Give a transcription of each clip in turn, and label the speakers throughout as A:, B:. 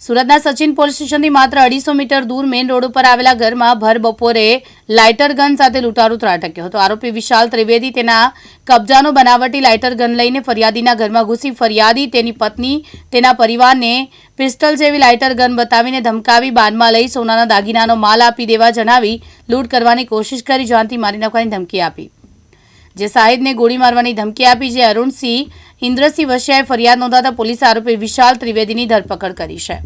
A: સુરતના સચિન પોલીસ સ્ટેશનથી માત્ર અઢીસો મીટર દૂર મેઇન રોડ ઉપર આવેલા ઘરમાં ભર બપોરે લાઇટર ગન સાથે લૂંટારૂ ત્રાટક્યો હતો. આરોપી વિશાલ ત્રિવેદી તેના કબજાનો બનાવટી લાઇટર ગન લઈને ફરિયાદીના ઘરમાં ઘૂસી ફરિયાદી, તેની પત્ની, તેના પરિવારને પિસ્ટલ જેવી લાઇટર ગન બતાવીને ધમકાવી બાનમાં લઈ સોનાના દાગીનાનો માલ આપી દેવા જણાવી લૂંટ કરવાની કોશિશ કરી, જાનથી મારી નાખવાની ધમકી આપી. જે સાહિદને ગોળી મારવાની ધમકી આપી, જે અરુણસિંહ ઇન્દ્રસિંહ વસિયાએ ફરિયાદ નોંધાતા પોલીસે આરોપી વિશાલ ત્રિવેદીની ધરપકડ કરી છે.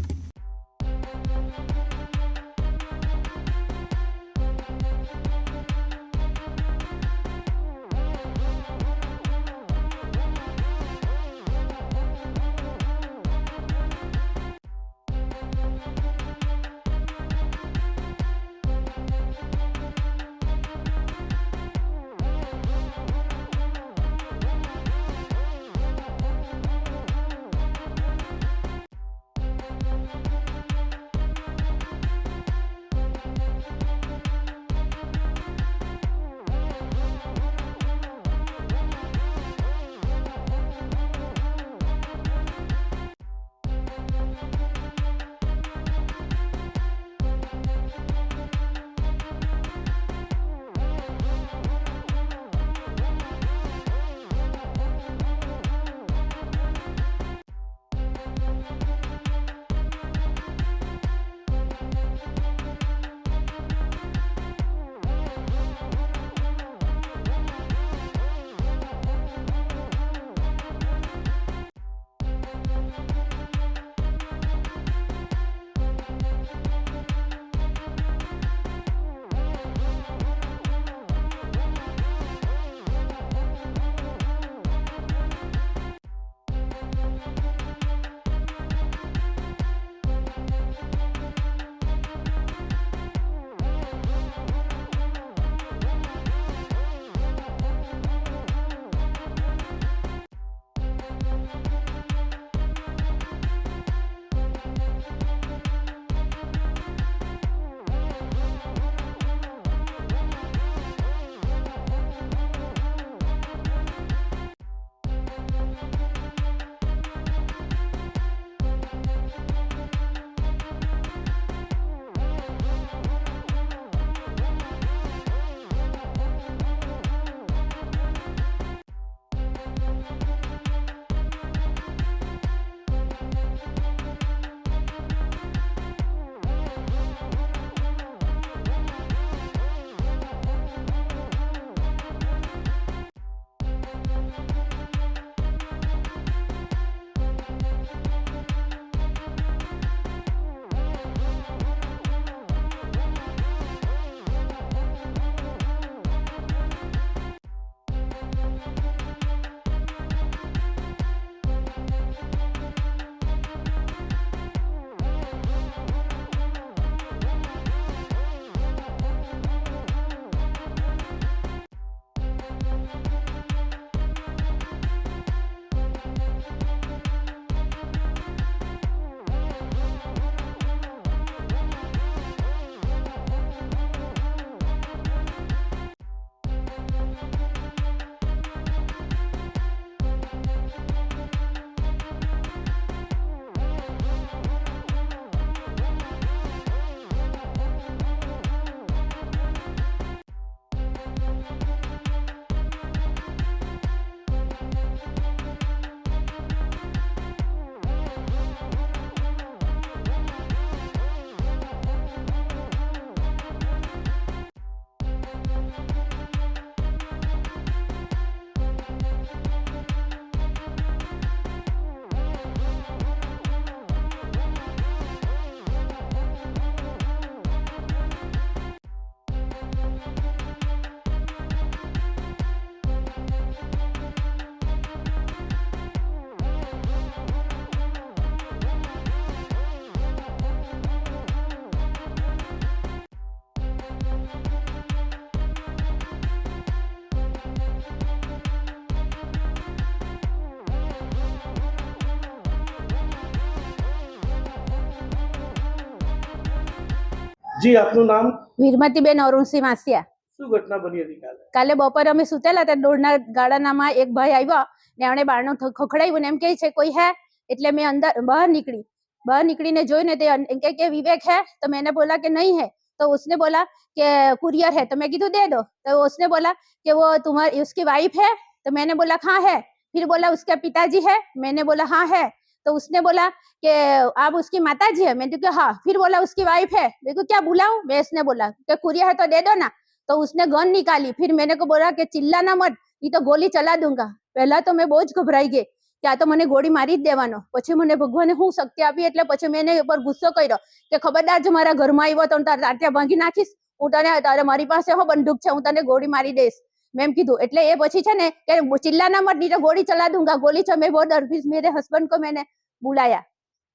B: જી આપનું નામ
C: વીરમતીબેન અરુણસિંહ માસિયા
B: શું ઘટના બની હતી કાલે
C: કાલે બપોરે અમે સુતેલા હતા દોડના ગાળાનામાં એક ભાઈ આવ્યો ને એમણે બારણું ખ- ખખડાવ્યું ને એમ કહે છે કોઈ હે એટલે મેં અંદર બહાર નીકળી बाहर निकली जोई ने ते अन- के, के विवेक है तो मैंने बोला कि नहीं है तो उसने बोला कि कुरियर है तो मैं कीधु दे दो तो उसने बोला कि वो तुम्हारी उसकी वाइफ है तो मैंने बोला हाँ है फिर बोला उसके पिताजी है मैंने बोला हाँ है तो उसने बोला कि आप उसकी माता जी है मैंने कहा हाँ फिर बोला उसकी वाइफ है मेरे को क्या बुलाऊं मैं इसने बोला कि कुरियर है तो दे दो ना तो उसने गन निकाली फिर मैंने को बोला कि चिल्लाना मत नहीं तो गोली चला दूंगा પહેલા તો મેં બહુ જ ગભરાઈ ગઈ કે આ તો મને ગોળી મારી જ દેવાનો પછી મને ભગવાને હું શક્તિ આપી એટલે પછી મેં એને ઉપર ગુસ્સો કર્યો કે ખબરદાર જો મારા ઘરમાં આવ્યો તો હું તારા તાટિયા ભાંગી નાખીશ હું તને તારે મારી પાસે હો બંદૂક છે હું તને ગોળી મારી દઈશ મેં એમ કીધું એટલે એ પછી છે ને કે ચિલ્લાના મત નહીં તો ગોળી ચલા દૂંગા ગોલી છે મેં બહુ ડર फिर मेरे हस्बैंड को मैंने बुलाया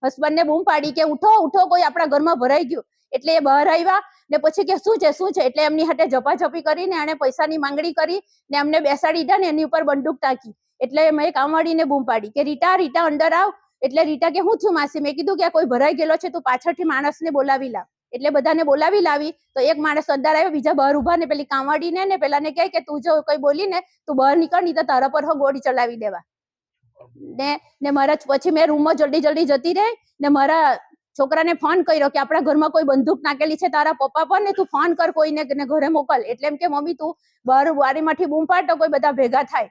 C: હસબન્ડ ને બૂમ પાડી કે ઉઠો ઉઠો કોઈ આપણા ઘરમાં ભરાઈ ગયું એટલે એ બહાર આવ્યા ને પછી કે શું છે શું છે એટલે એમની હાથે ઝપાઝપી કરીને એને પૈસાની માંગણી કરી ને એમને બેસાડી દીધા ને એની ઉપર બંદૂક તાકી એટલે મેં કામવાળીને બૂમ પાડી કે રીટા રીટા અંદર આવ એટલે રીટા કે હું છું માસી મેં કીધું કે આ કોઈ ભરાઈ ગયેલો છે તું પાછળથી માણસને બોલાવી લાવ એટલે બધાને બોલાવી લાવી. તો એક માણસ અંદર આવ્યો, બીજા બહાર ઊભા ને પેલી કામવાળીને ને પેલાને કહે કે તું જો કોઈ બોલી ને, તું બહાર નીકળ, નહીં તો તારા પર ગોળી ચલાવી દેવા. ને ને મારા પછી મેં રૂમમાં જલ્દી જલ્દી જતી રહી ને મારા છોકરાને ફોન કર્યો કે આપણા ઘરમાં કોઈ બંદૂક નાખેલી છે તારા પપ્પા પર ને તું ફોન કર કોઈને ને ઘરે મોકલ. એટલે એમ કે, મમ્મી, તું બહાર બારીમાંથી બૂમ પાડ તો કોઈ બધા ભેગા થાય.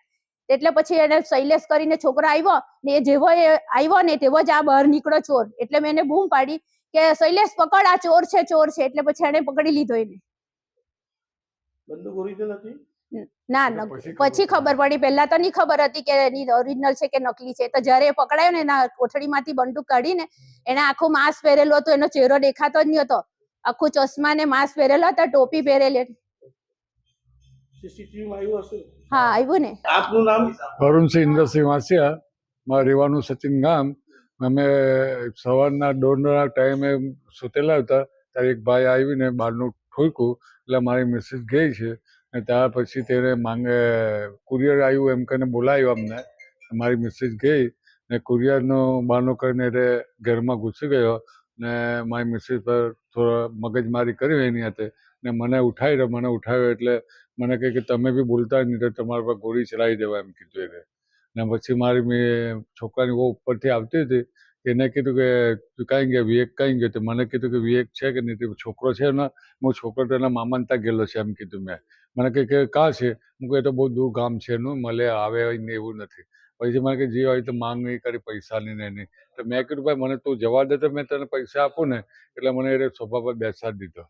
C: એટલે પછી એને શૈલેષ કરીને છોકરો આવ્યો ને એ જેવો એ આવ્યો ને તેવો જ આ બહાર નીકળો ચોર. એટલે મેં એને બૂમ પાડી. કે શૈલેષ પકડ આ ચોર છે ચોર છે એટલે પછી એને પકડી લીધો એને.
B: બંદૂક ઓરિજિનલ હતી?
C: ના
D: પછી ખબર
C: પડી. પહેલા તો નહીં ખબર હતી કે એની ઓરિજિનલ છે કે નકલી છે. તો જ્યારે એ પકડાયો ને એના કોઠડીમાંથી બંદૂક કાઢીને એને આખું માસ્ક પહેરેલું હતું એનો ચહેરો દેખાતો જ નહીં હતો. આખું ચશ્મા ને માસ્ક પહેરેલો હતો ટોપી પહેરેલી હા આવ્યું ને.
B: આપનું નામ?
D: વરુણસિંહ ઇન્દ્રસિંહ વાસિયા મારે રહેવાનું સચિન ગામ. અમે સવારના દોઢના ટાઈમે સૂતેલા હતા, ત્યારે એક ભાઈ આવીને બહારનું ઠોક્યું, એટલે મારી મિસિસ ગઈ છે અને ત્યાર પછી તેને માંગે કુરિયર આવ્યું? એમ કરીને બોલાવ્યું અમને. મારી મિસિસ ગઈ, ને કુરિયરનો બહાનો કરીને એટલે ઘરમાં ઘૂસી ગયો, ને મારી મિસિસ પર થોડો મગજમારી કરી એની હાથે, ને મને ઉઠાવ્યો મને ઉઠાવ્યો એટલે મને કહે કે, તમે બી બોલતા નહીં, તો તમારા પર ગોળી ચલાવી દેવા, એમ કીધું એને. ને પછી મારી મેં છોકરાની બહુ ઉપરથી આવતી હતી, એને કીધું કે, તું કાંઈ ગયા, વિવેક કાંઈ ગયો? તો મને કીધું કે, વિવેક છે કે નહીં? છોકરો છે ને, હું છોકરો તો એના મામાને ત્યાં ગયેલો છે, એમ કીધું મેં. મને કહે કે, કાં છે? હું કહે તો બહુ દૂર ગામ છે એનું, મળે, આવે ને એવું નથી. પછી મને કે જે હોય તો માંગ નહીં કરી પૈસાની ને નહીં તો મેં કીધું, ભાઈ, મને તું જવા દે તો મેં તને પૈસા આપું ને, એટલે મને એ સોફા પર બેસાડી દીધો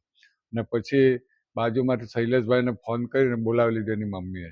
D: ને પછી બાજુમાંથી શૈલેષભાઈને ફોન કરીને બોલાવી લીધો એની મમ્મીએ.